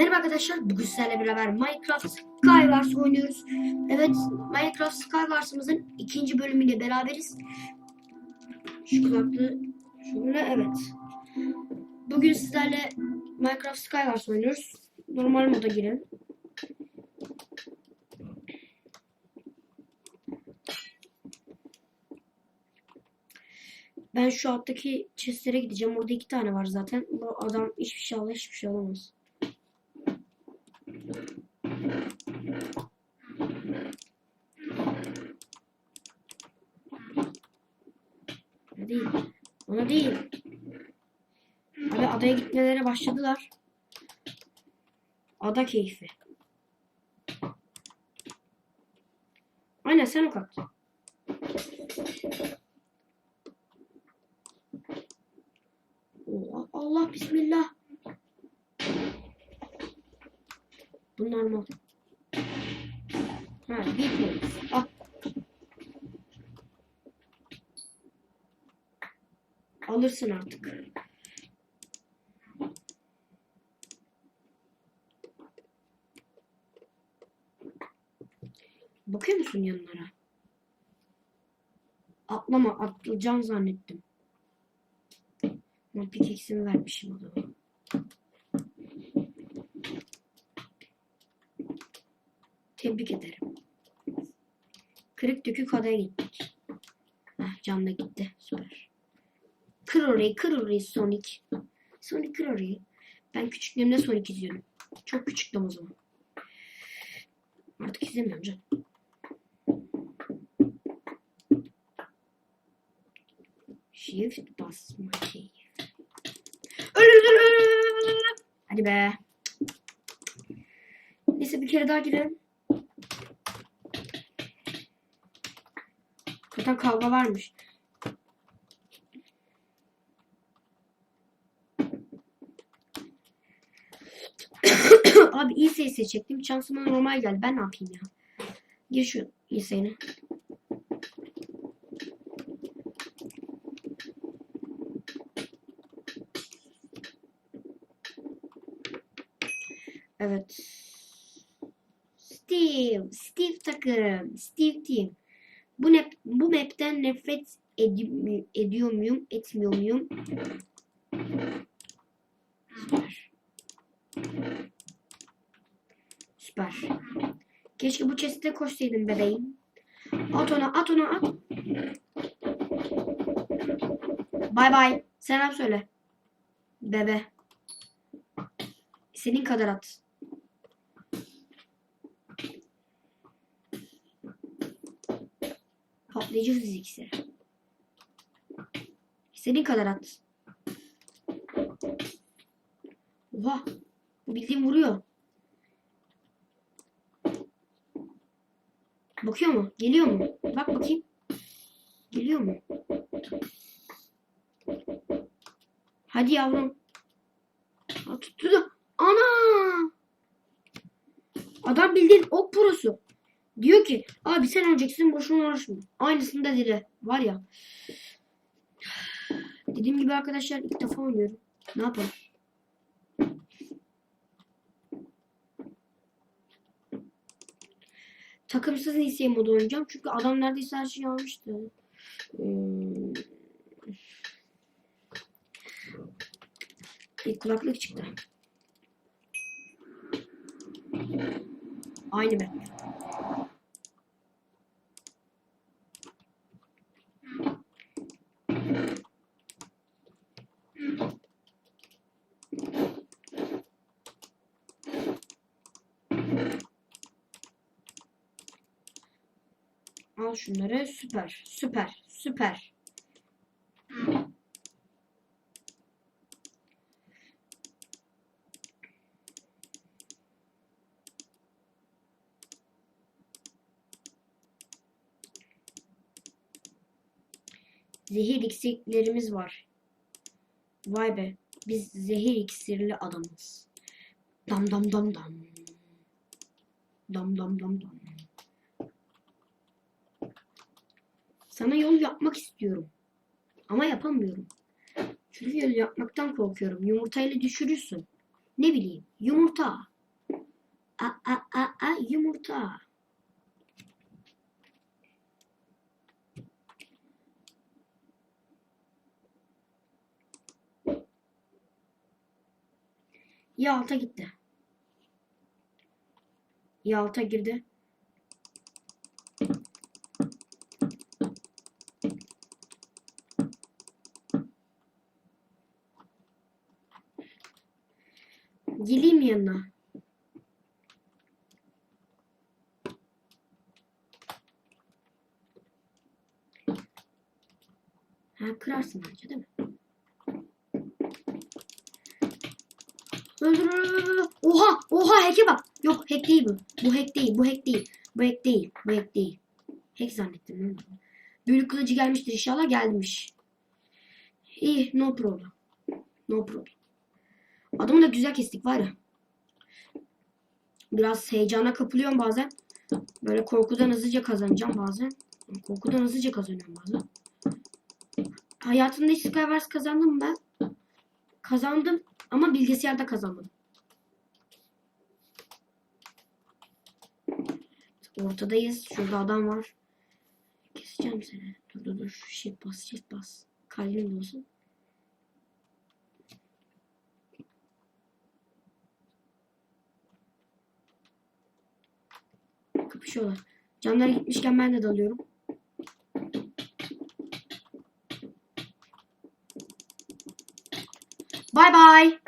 Merhaba arkadaşlar, bugün sizlerle beraber Minecraft Skywars oynuyoruz. Evet, Minecraft Skywars'ımızın ikinci bölümüyle beraberiz. Şu kulaklığı şöyle, evet. Bugün sizlerle Minecraft Skywars oynuyoruz. Normal moda girelim. Ben şu alttaki chestlere gideceğim. Orada iki tane var zaten. Bu adam hiçbir şey alır, hiçbir şey alamaz. Değil. Ona değil. Abi adaya gitmelere başladılar. Ada keyfi. Aynen sen ok at. Allah, bismillah. Bu normal. Ha, bitmiyoruz. Al. Alırsın artık. Bakıyor musun yanlara? Atlama, atlayacaksın zannettim. Ben pickaxe'imi vermişim adama. Tebrik ederim. Kırık dökük adaya gittik. Heh, can da gitti. Süper. Kır orayı, kır orayı Sonic. Sonic kır orayı. Ben küçüklüğümde Sonic izliyorum. Çok küçüktüm o zaman. Artık izlemiyorum canım. Shift basma keyif. Hadi be. Neyse bir kere daha girelim. Zaten kavga varmış. Abi iyi sayı seçecektim. Şansıma normal geldi. Ben ne yapayım ya? Gir şu iyi sayını. Evet. Steve, Steve takım, Steve team. Bu ne bu map'ten nefret edi- ediyor muyum, etmiyor muyum? Süper. Süper. Keşke bu chest'e koşsaydım bebeğim. At ona, at ona, at. Bay bay. Selam söyle. Bebe. Senin kadar at. Patlayıcı hız iksiri. Senin kadar at. Oha. Bu bildiğin vuruyor. Bakıyor mu? Geliyor mu? Bak bakayım. Geliyor mu? Hadi yavrum. Aa, tuttu da. Ana! Adam bildiğin ok prosu. Diyor ki abi sen öleceksin boşuna uğraşma. Aynısını da dedi. Var ya. Dediğim gibi arkadaşlar ilk defa oynuyorum. Ne yapalım? Takımsız Nisye modu oynayacağım. Çünkü adam neredeyse her şeyi almıştı. Hmm. Bir kulaklık çıktı. Aynı be. Al şunları. Süper. Süper. Süper. Zehir iksirlerimiz var. Vay be. Biz zehir iksirli adamız. Dam dam dam dam. Dam dam dam dam. Sana yol yapmak istiyorum. Ama yapamıyorum. Çünkü yol yapmaktan korkuyorum. Yumurtayla düşürürsün. Ne bileyim. Yumurta. a a a a yumurta. Yalta gitti. Yalta girdi. Yanına. Ha kırarsın bence değil mi? Oha, oha hack'e bak. Yok hack değil bu. Bu hack değil, bu hack değil. Bu hack değil, bu hack değil. Hack zannettim. lan. Büyülük kılıcı gelmiştir inşallah gelmiş. İyi, no problem. No problem. Adamı da güzel kestik var ya. Biraz heyecana kapılıyorum bazen. Böyle korkudan hızlıca kazanacağım bazen. Korkudan hızlıca kazanıyorum bazen. Hayatımda hiç Skywars kazandım ben? Kazandım ama bilgisayarda kazanmadım. Ortadayız. Şurada adam var. Keseceğim seni. Dur dur dur. Shift bas shift bas. Kalbim olsun. Kapışıyorlar. Canlar gitmişken ben de dalıyorum. Bye bye.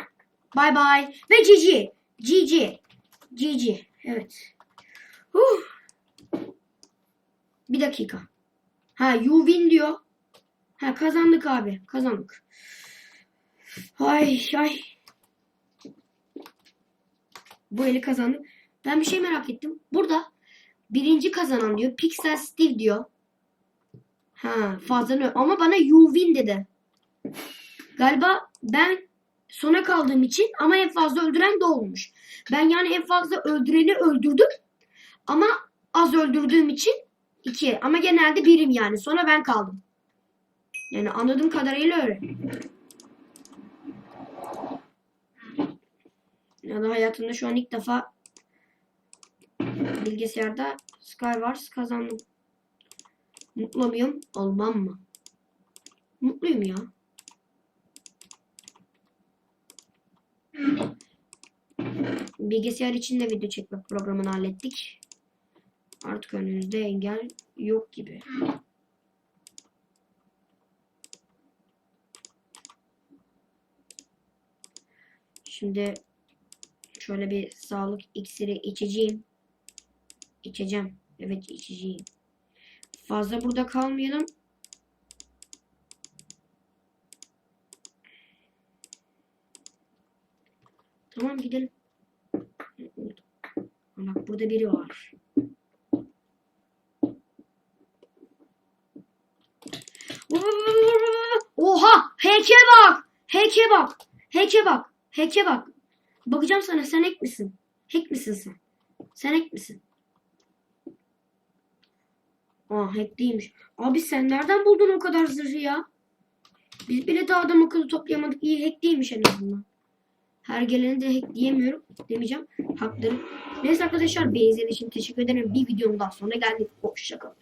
Bye bye. Ve GG. GG. GG. Evet. Huh. Bir dakika. Ha you win diyor. Ha kazandık abi. Kazandık. Ay ay. Bu eli kazandık. Ben bir şey merak ettim. Burada birinci kazanan diyor. Pixel Steve diyor. Ha fazla ne? Ama bana you win dedi. Galiba ben sona kaldığım için ama en fazla öldüren de olmuş. Ben yani en fazla öldüreni öldürdüm. Ama az öldürdüğüm için iki. Ama genelde birim yani. Sonra ben kaldım. Yani anladığım kadarıyla öyle. Ya da hayatımda şu an ilk defa bilgisayarda Skywars kazandım. Mutlu muyum? Olmam mı? Mutluyum ya. Bilgisayar için de video çekme programını hallettik. Artık önümüzde engel yok gibi. Şimdi şöyle bir sağlık iksiri içeceğim. İçeceğim. Evet içeceğim. Fazla burada kalmayalım. Tamam gidelim. Bak burada biri var. Oha! Heke bak! Heke bak! Heke bak! Heke bak! Bakacağım sana sen hack misin? Hack misin sen? Sen hack misin? Aa hack değilmiş. Abi sen nereden buldun o kadar zırhı ya? Biz bile daha adam akıllı toplayamadık. İyi hack değilmiş en azından. Her geleni de hack diyemiyorum. Demeyeceğim. Haklarım. Neyse arkadaşlar beni izlediğiniz için teşekkür ederim. Bir videonun daha sonra geldik. Hoşçakalın.